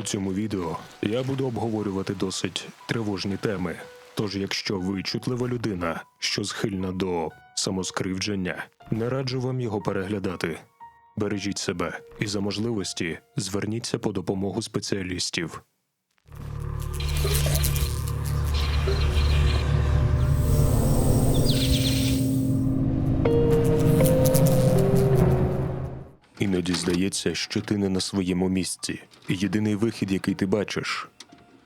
У цьому відео я буду обговорювати досить тривожні теми. Тож, якщо ви чутлива людина, що схильна до самоскривдження, не раджу вам його переглядати. Бережіть себе і за можливості зверніться по допомогу спеціалістів. Іноді здається, що ти не на своєму місці. Єдиний вихід, який ти бачиш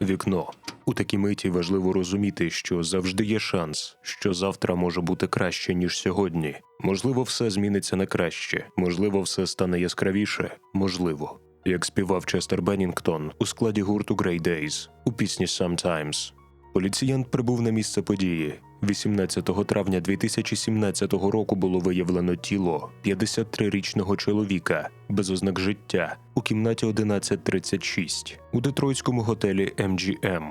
вікно. У такій миті важливо розуміти, що завжди є шанс, що завтра може бути краще, ніж сьогодні. Можливо, все зміниться на краще, можливо, все стане яскравіше, можливо. Як співав Честер Беннінгтон у складі гурту Grey Days у пісні Sometimes. Поліціянт прибув на місце події. 18 травня 2017 року було виявлено тіло 53-річного чоловіка без ознак життя у кімнаті 1136 у детройтському готелі MGM.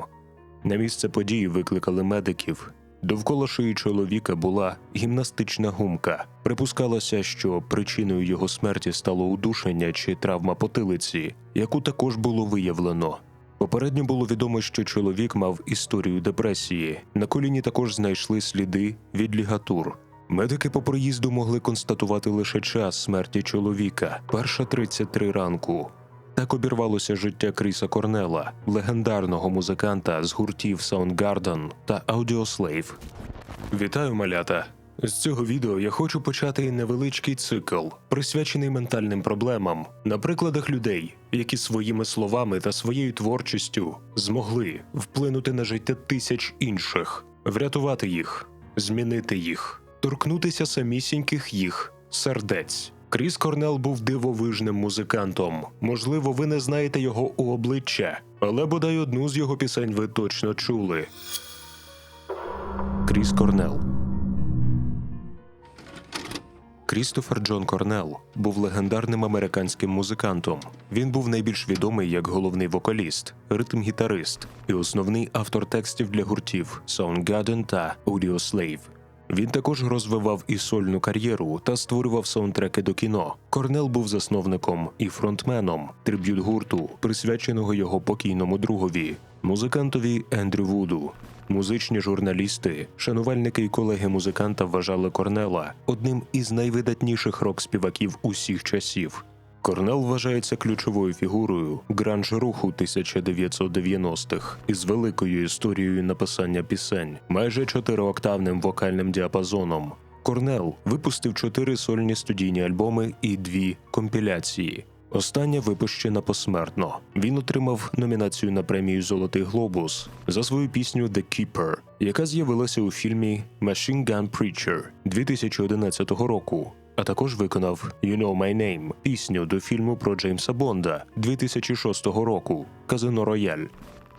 На місце події викликали медиків. Довкола шиї чоловіка була гімнастична гумка. Припускалося, що причиною його смерті стало удушення чи травма потилиці, яку також було виявлено. Попередньо було відомо, що чоловік мав історію депресії. На коліні також знайшли сліди від лігатур. Медики по проїзду могли констатувати лише час смерті чоловіка, перша 33 ранку. Так обірвалося життя Кріса Корнела, легендарного музиканта з гуртів Soundgarden та Audioslave. Вітаю, малята! З цього відео я хочу почати невеличкий цикл, присвячений ментальним проблемам на прикладах людей, які своїми словами та своєю творчістю змогли вплинути на життя тисяч інших, врятувати їх, змінити їх, торкнутися самісіньких їх сердець. Кріс Корнел був дивовижним музикантом. Можливо, ви не знаєте його у обличчя, але бодай одну з його пісень ви точно чули. Кріс Корнел Крістофер Джон Корнел був легендарним американським музикантом. Він був найбільш відомий як головний вокаліст, ритм-гітарист і основний автор текстів для гуртів Soundgarden та Audioslave. Він також розвивав і сольну кар'єру та створював саундтреки до кіно. Корнел був засновником і фронтменом триб'ют гурту, присвяченого його покійному другові, музикантові Ендрю Вуду. Музичні журналісти, шанувальники і колеги музиканта вважали Корнела одним із найвидатніших рок-співаків усіх часів. Корнел вважається ключовою фігурою гранж-руху 1990-х із великою історією написання пісень, майже чотирьохоктавним вокальним діапазоном. Корнел випустив чотири сольні студійні альбоми і дві компіляції. Остання випущена посмертно. Він отримав номінацію на премію Золотий Глобус за свою пісню «The Keeper», яка з'явилася у фільмі «Machine Gun Preacher» 2011 року. А також виконав «You Know My Name» пісню до фільму про Джеймса Бонда 2006 року Казино Рояль.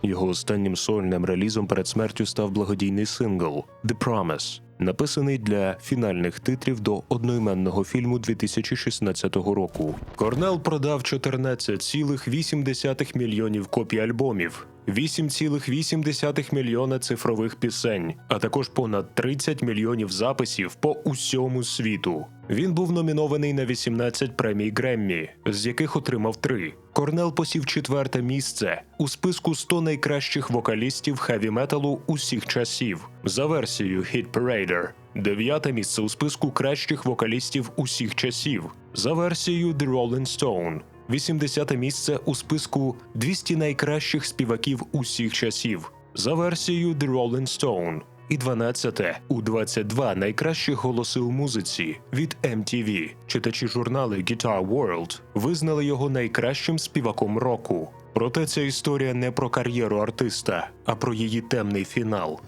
Його останнім сольним релізом перед смертю став благодійний сингл «The Promise», написаний для фінальних титрів до одноіменного фільму 2016 року. Корнел продав 14,8 мільйонів копій альбомів. 8,8 мільйона цифрових пісень, а також понад 30 мільйонів записів по усьому світу. Він був номінований на 18 премій Греммі, з яких отримав три. Корнел посів четверте місце у списку 100 найкращих вокалістів хеві металу усіх часів за версією Hit Parader. Дев'яте місце у списку кращих вокалістів усіх часів за версією The Rolling Stone. 80 місце у списку 200 найкращих співаків усіх часів за версією The Rolling Stone. І 12 у 22 найкращих голоси у музиці від MTV. Читачі журнали Guitar World визнали його найкращим співаком року. Проте ця історія не про кар'єру артиста, а про її темний фінал.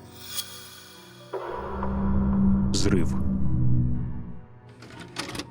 Зрив.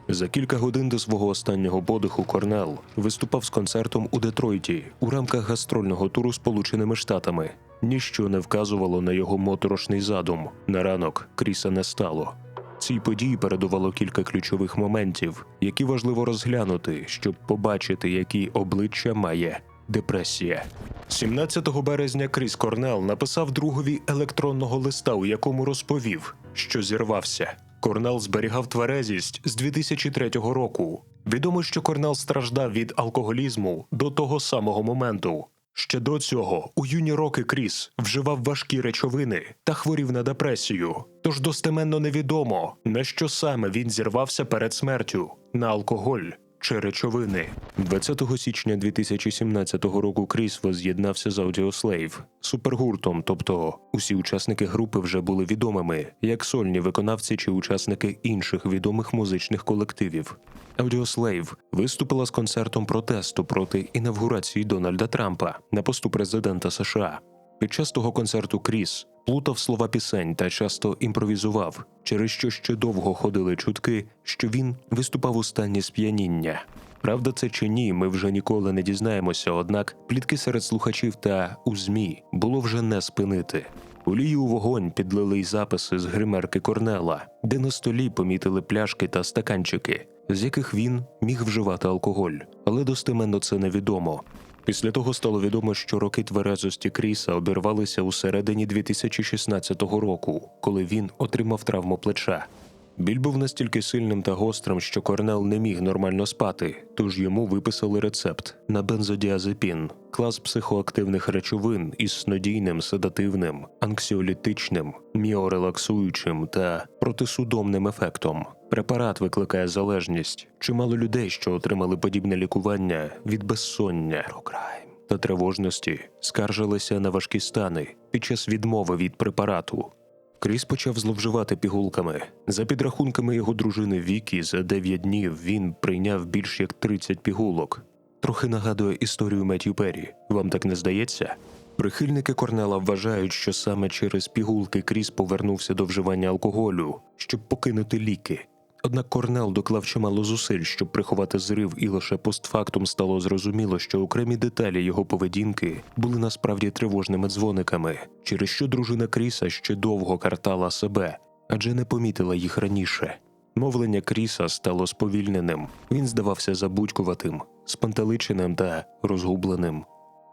За кілька годин до свого останнього подиху Корнел виступав з концертом у Детройті у рамках гастрольного туру Сполученими Штатами. Ніщо не вказувало на його моторошний задум. На ранок Кріса не стало. Цій події передувало кілька ключових моментів, які важливо розглянути, щоб побачити, які обличчя має депресія. 17 березня Кріс Корнел написав другові електронного листа, у якому розповів, що зірвався. Корнел зберігав тверезість з 2003 року. Відомо, що Корнел страждав від алкоголізму до того самого моменту. Ще до цього у юні роки Кріс вживав важкі речовини та хворів на депресію. Тож достеменно невідомо, на що саме він зірвався перед смертю на алкоголь чи речовини. 20 січня 2017 року Кріс воз'єднався з Audioslave, супергуртом, тобто усі учасники групи вже були відомими, як сольні виконавці чи учасники інших відомих музичних колективів. Audioslave виступила з концертом протесту проти інавгурації Дональда Трампа на посту президента США. Під час того концерту Кріс плутав слова пісень та часто імпровізував, через що ще довго ходили чутки, що він виступав у стані сп'яніння. Правда, це чи ні, ми вже ніколи не дізнаємося, однак плітки серед слухачів та у ЗМІ було вже не спинити. Олію у вогонь підлили й записи з гримерки Корнела, де на столі помітили пляшки та стаканчики, з яких він міг вживати алкоголь, але достеменно це невідомо. Після того стало відомо, що роки тверезості Кріса обірвалися у середині 2016 року, коли він отримав травму плеча. Біль був настільки сильним та гострим, що Корнел не міг нормально спати, тож йому виписали рецепт на бензодіазепін, клас психоактивних речовин із снодійним, седативним, анксіолітичним, міорелаксуючим та протисудомним ефектом. Препарат викликає залежність. Чимало людей, що отримали подібне лікування від безсоння та тривожності, скаржилися на важкі стани під час відмови від препарату. Кріс почав зловживати пігулками. За підрахунками його дружини Вікі, за 9 днів він прийняв більш як 30 пігулок. Трохи нагадує історію Меттью Перрі. Вам так не здається? Прихильники Корнела вважають, що саме через пігулки Кріс повернувся до вживання алкоголю, щоб покинути ліки. Однак Корнел доклав чимало зусиль, щоб приховати зрив, і лише постфактум стало зрозуміло, що окремі деталі його поведінки були насправді тривожними дзвониками, через що дружина Кріса ще довго картала себе, адже не помітила їх раніше. Мовлення Кріса стало сповільненим. Він здавався забудькуватим, спантеличеним та розгубленим.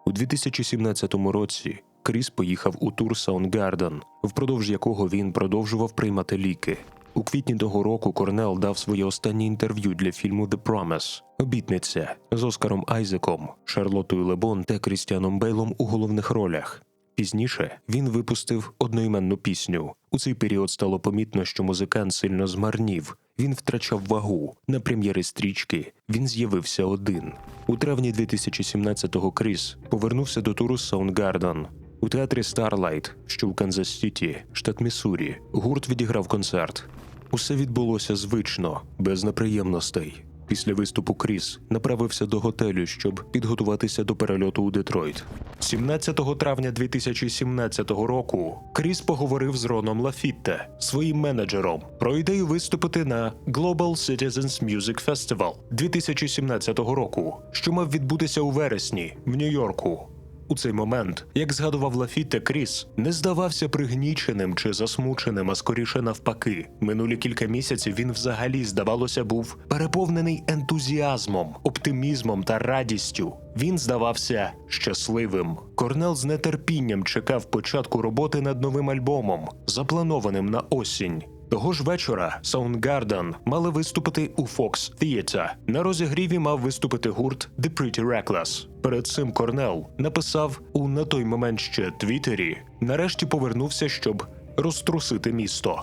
У 2017 році Кріс поїхав у тур Soundgarden, впродовж якого він продовжував приймати ліки. У квітні того року Корнел дав своє останнє інтерв'ю для фільму The Promise Обітниця з Оскаром Айзеком, Шарлотою Лебон та Крістіаном Бейлом у головних ролях. Пізніше він випустив одноіменну пісню. У цей період стало помітно, що музикант сильно змарнів. Він втрачав вагу. На прем'єри стрічки він з'явився один. У травні 2017-го Кріс повернувся до туру Soundgarden. У театрі Starlight, що в Канзас Сіті, штат Міссурі, гурт відіграв концерт. Усе відбулося звично, без неприємностей. Після виступу Кріс направився до готелю, щоб підготуватися до перельоту у Детройт. 17 травня 2017 року Кріс поговорив з Роном Лафітте, своїм менеджером, про ідею виступити на Global Citizens Music Festival 2017 року, що мав відбутися у вересні в Нью-Йорку. У цей момент, як згадував Лафітте Кріс, не здавався пригніченим чи засмученим, а скоріше навпаки. Минулі кілька місяців він взагалі, здавалося, був переповнений ентузіазмом, оптимізмом та радістю. Він здавався щасливим. Корнел з нетерпінням чекав початку роботи над новим альбомом, запланованим на осінь. Того ж вечора Soundgarden мали виступити у Fox Theatre. На розігріві мав виступити гурт The Pretty Reckless. Перед цим Корнел написав у на той момент ще Твіттері нарешті повернувся, щоб розтрусити місто.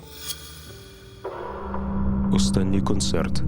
Останній концерт.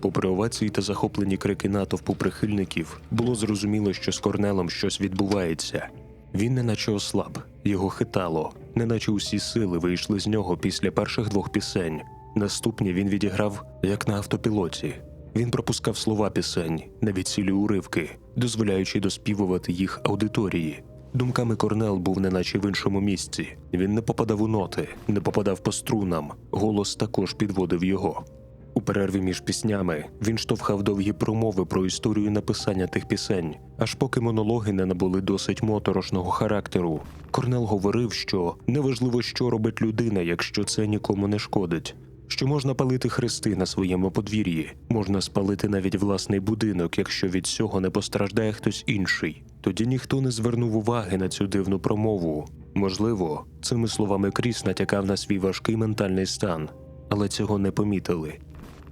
Попри овації та захоплені крики натовпу прихильників, було зрозуміло, що з Корнелом щось відбувається. Він неначе ослаб, його хитало, неначе усі сили вийшли з нього після перших двох пісень. Наступні він відіграв як на автопілоті. Він пропускав слова пісень, навіть цілі уривки, дозволяючи доспівувати їх аудиторії. Думками Корнел був неначе в іншому місці. Він не попадав у ноти, не попадав по струнам. Голос також підводив його. У перерві між піснями він штовхав довгі промови про історію написання тих пісень, аж поки монологи не набули досить моторошного характеру. Корнел говорив, що неважливо, що робить людина, якщо це нікому не шкодить. Що можна палити хрести на своєму подвір'ї, можна спалити навіть власний будинок, якщо від цього не постраждає хтось інший. Тоді ніхто не звернув уваги на цю дивну промову. Можливо, цими словами Кріс натякав на свій важкий ментальний стан, але цього не помітили.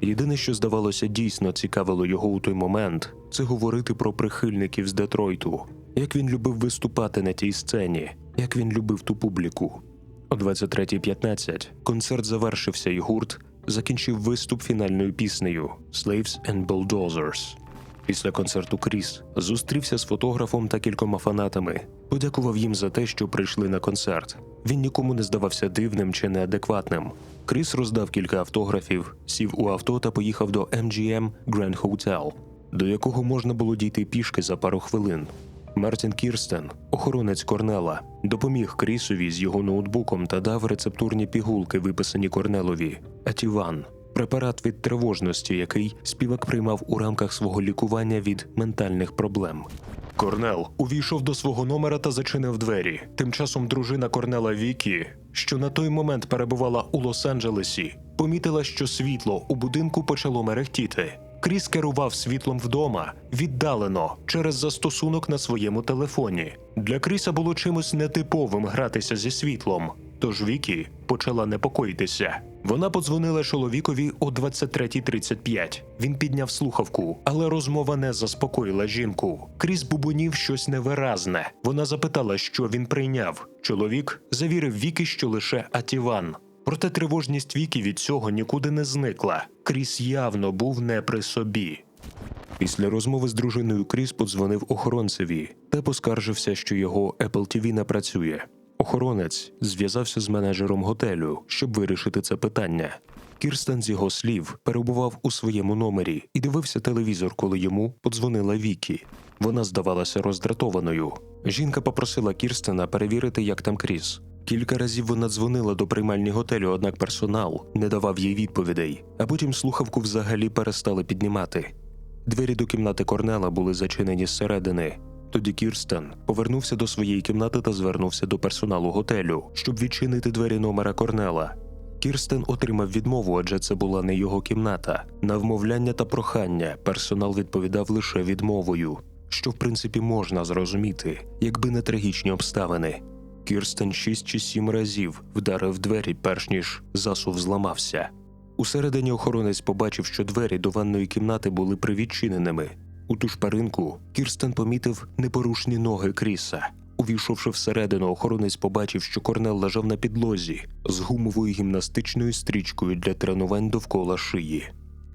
Єдине, що здавалося дійсно цікавило його у той момент, це говорити про прихильників з Детройту, як він любив виступати на тій сцені, як він любив ту публіку. О 23.15 концерт завершився, і гурт закінчив виступ фінальною піснею Slaves and Bulldozers. Після концерту Кріс зустрівся з фотографом та кількома фанатами, подякував їм за те, що прийшли на концерт. Він нікому не здавався дивним чи неадекватним. Кріс роздав кілька автографів, сів у авто та поїхав до MGM Grand Hotel, до якого можна було дійти пішки за пару хвилин. Мартін Кірстен, охоронець Корнела, допоміг Крісові з його ноутбуком та дав рецептурні пігулки, виписані Корнелові, Атіван, препарат від тривожності, який співак приймав у рамках свого лікування від ментальних проблем. Корнел увійшов до свого номера та зачинив двері. Тим часом дружина Корнела Вікі, що на той момент перебувала у Лос-Анджелесі, помітила, що світло у будинку почало мерехтіти. Кріс керував світлом вдома віддалено через застосунок на своєму телефоні. Для Кріса було чимось нетиповим гратися зі світлом. Тож Вікі почала непокоїтися. Вона подзвонила чоловікові о 23.35. Він підняв слухавку, але розмова не заспокоїла жінку. Кріс бубонів щось невиразне. Вона запитала, що він прийняв. Чоловік завірив Вікі, що лише Атіван. Проте тривожність Вікі від цього нікуди не зникла. Кріс явно був не при собі. Після розмови з дружиною Кріс подзвонив охоронцеві та поскаржився, що його Apple TV не працює. Охоронець зв'язався з менеджером готелю, щоб вирішити це питання. Кірстен з його слів перебував у своєму номері і дивився телевізор, коли йому подзвонила Вікі. Вона здавалася роздратованою. Жінка попросила Кірстена перевірити, як там Кріс. Кілька разів вона дзвонила до приймальні готелю, однак персонал не давав їй відповідей, а потім слухавку взагалі перестали піднімати. Двері до кімнати Корнела були зачинені зсередини. Тоді Кірстен повернувся до своєї кімнати та звернувся до персоналу готелю, щоб відчинити двері номера Корнела. Кірстен отримав відмову, адже це була не його кімната. На вмовляння та прохання персонал відповідав лише відмовою, що в принципі можна зрозуміти, якби не трагічні обставини. Кірстен шість чи сім разів вдарив двері, перш ніж засув зламався. Усередині охоронець побачив, що двері до ванної кімнати були привідчиненими. У ту шпаринку Кірстен помітив непорушні ноги Кріса. Увійшовши всередину, охоронець побачив, що Корнел лежав на підлозі з гумовою гімнастичною стрічкою для тренувань довкола шиї.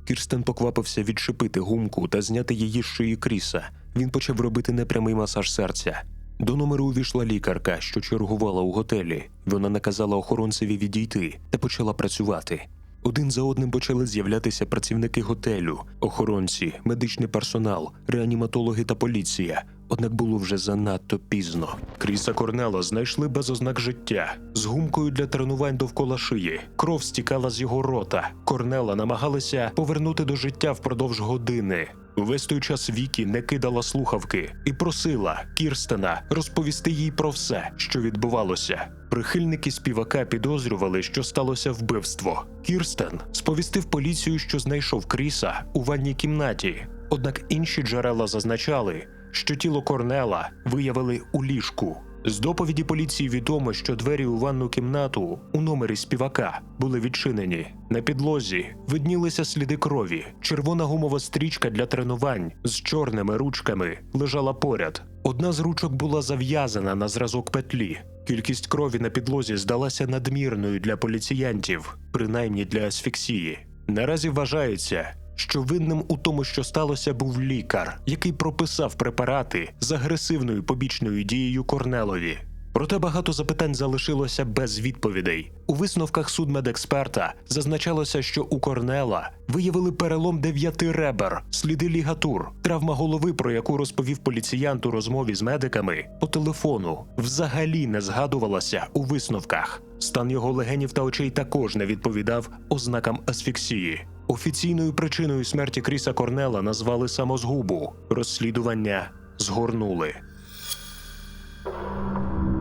Кірстен поквапився відшипити гумку та зняти її з шиї Кріса. Він почав робити непрямий масаж серця. До номеру увійшла лікарка, що чергувала у готелі. Вона наказала охоронцеві відійти та почала працювати. Один за одним почали з'являтися працівники готелю, охоронці, медичний персонал, реаніматологи та поліція. Однак було вже занадто пізно. Кріса Корнела знайшли без ознак життя з гумкою для тренувань довкола шиї. Кров стікала з його рота. Корнела намагалися повернути до життя впродовж години. Увесь той час Вікі не кидала слухавки і просила Кірстена розповісти їй про все, що відбувалося. Прихильники співака підозрювали, що сталося вбивство. Кірстен сповістив поліцію, що знайшов Кріса у ванній кімнаті. Однак інші джерела зазначали, що тіло Корнела виявили у ліжку. З доповіді поліції відомо, що двері у ванну кімнату у номері співака були відчинені. На підлозі виднілися сліди крові. Червона гумова стрічка для тренувань з чорними ручками лежала поряд. Одна з ручок була зав'язана на зразок петлі. Кількість крові на підлозі здалася надмірною для поліціянтів, принаймні для асфіксії. Наразі вважається, що винним у тому, що сталося, був лікар, який прописав препарати з агресивною побічною дією Корнелові. Проте багато запитань залишилося без відповідей. У висновках судмедексперта зазначалося, що у Корнела виявили перелом дев'яти ребер, сліди лігатур, травма голови, про яку розповів поліціянт у розмові з медиками по телефону, взагалі не згадувалася у висновках. Стан його легенів та очей також не відповідав ознакам асфіксії. Офіційною причиною смерті Кріса Корнела назвали самозгубу. Розслідування згорнули.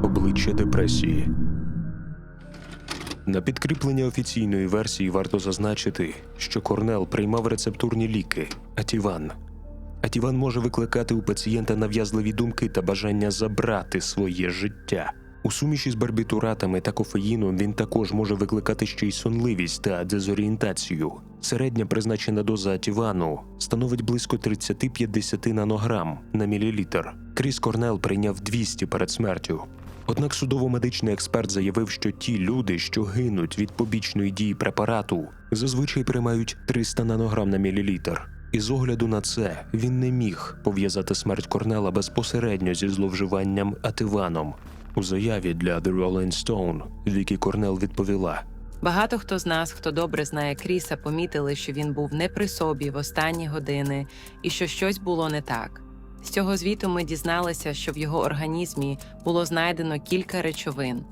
Обличчя депресії. На підкріплення офіційної версії варто зазначити, що Корнел приймав рецептурні ліки Атіван. Атіван може викликати у пацієнта нав'язливі думки та бажання забрати своє життя. У суміші з барбітуратами та кофеїном він також може викликати ще й сонливість та дезорієнтацію. Середня призначена доза атівану становить близько 30-50 нанограм на мілілітр. Кріс Корнел прийняв 200 перед смертю. Однак судово-медичний експерт заявив, що ті люди, що гинуть від побічної дії препарату, зазвичай приймають 300 нанограм на мілілітр. І з огляду на це він не міг пов'язати смерть Корнела безпосередньо зі зловживанням ативаном. У заяві для The Rolling Stone Вікі Корнел відповіла: Багато хто з нас, хто добре знає Кріса, помітили, що він був не при собі в останні години і що щось було не так. З цього звіту ми дізналися, що в його організмі було знайдено кілька речовин.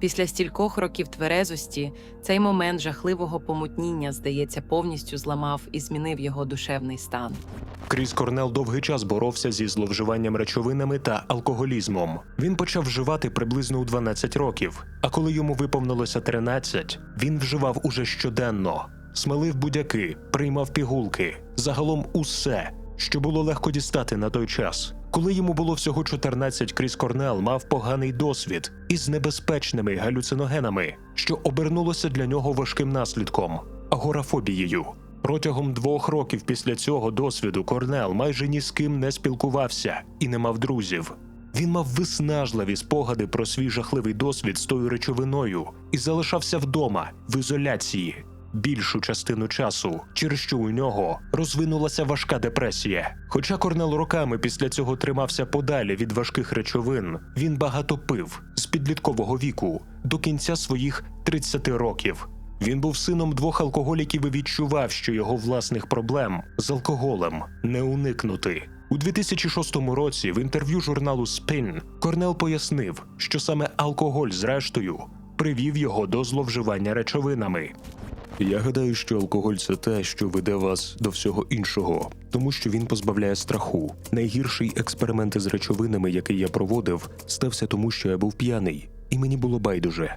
Після стількох років тверезості цей момент жахливого помутніння, здається, повністю зламав і змінив його душевний стан. Кріс Корнел довгий час боровся зі зловживанням речовинами та алкоголізмом. Він почав вживати приблизно у 12 років. А коли йому виповнилося 13, він вживав уже щоденно, смалив будяки, приймав пігулки, загалом усе, що було легко дістати на той час. Коли йому було всього 14, Кріс Корнел мав поганий досвід із небезпечними галюциногенами, що обернулося для нього важким наслідком агорафобією. Протягом двох років після цього досвіду Корнел майже ні з ким не спілкувався і не мав друзів. Він мав виснажливі спогади про свій жахливий досвід з тою речовиною і залишався вдома в ізоляції більшу частину часу, через що у нього розвинулася важка депресія. Хоча Корнел роками після цього тримався подалі від важких речовин, він багато пив з підліткового віку до кінця своїх 30 років. Він був сином двох алкоголіків і відчував, що його власних проблем з алкоголем не уникнути. У 2006 році в інтерв'ю журналу Spin Корнел пояснив, що саме алкоголь, зрештою, привів його до зловживання речовинами. Я гадаю, що алкоголь це те, що веде вас до всього іншого, тому що він позбавляє страху. Найгірший експеримент із речовинами, який я проводив, стався тому, що я був п'яний, і мені було байдуже.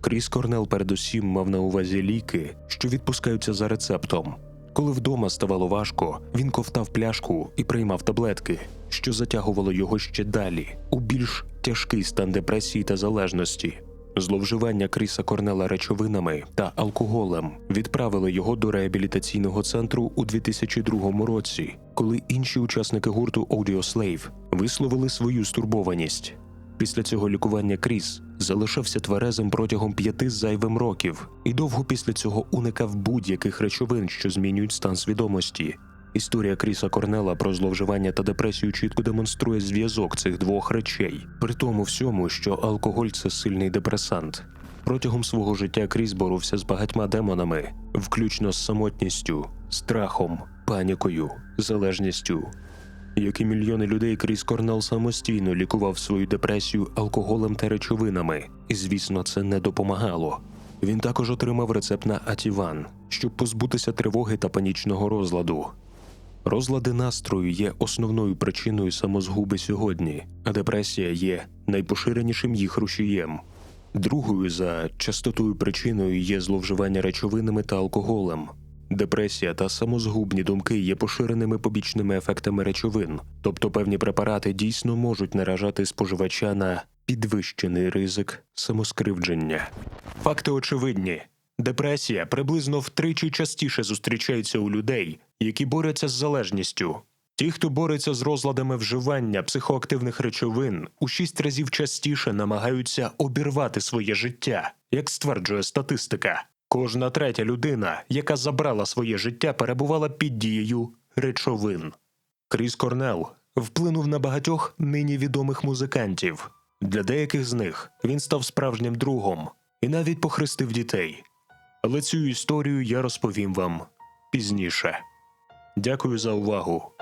Кріс Корнел передусім мав на увазі ліки, що відпускаються за рецептом. Коли вдома ставало важко, він ковтав пляшку і приймав таблетки, що затягувало його ще далі у більш тяжкий стан депресії та залежності. Зловживання Кріса Корнела речовинами та алкоголем відправили його до реабілітаційного центру у 2002 році, коли інші учасники гурту Audio Slave висловили свою стурбованість. Після цього лікування Кріс залишався тверезим протягом п'яти зайвим років і довго після цього уникав будь-яких речовин, що змінюють стан свідомості. Історія Кріса Корнела про зловживання та депресію чітко демонструє зв'язок цих двох речей, при тому всьому, що алкоголь це сильний депресант. Протягом свого життя Кріс боровся з багатьма демонами, включно з самотністю, страхом, панікою, залежністю. Як і мільйони людей, Кріс Корнел самостійно лікував свою депресію алкоголем та речовинами, і звісно, це не допомагало. Він також отримав рецепт на Атіван, щоб позбутися тривоги та панічного розладу. Розлади настрою є основною причиною самозгуби сьогодні, а депресія є найпоширенішим їх рушієм. Другою за частотою причиною є зловживання речовинами та алкоголем. Депресія та самозгубні думки є поширеними побічними ефектами речовин, тобто певні препарати дійсно можуть наражати споживача на підвищений ризик самоскривдження. Факти очевидні. Депресія приблизно втричі частіше зустрічається у людей, які борються з залежністю. Ті, хто бореться з розладами вживання психоактивних речовин, у шість разів частіше намагаються обірвати своє життя, як стверджує статистика. Кожна третя людина, яка забрала своє життя, перебувала під дією речовин. Кріс Корнел вплинув на багатьох нині відомих музикантів. Для деяких з них він став справжнім другом і навіть похрестив дітей. Але цю історію я розповім вам пізніше. Дякую за увагу.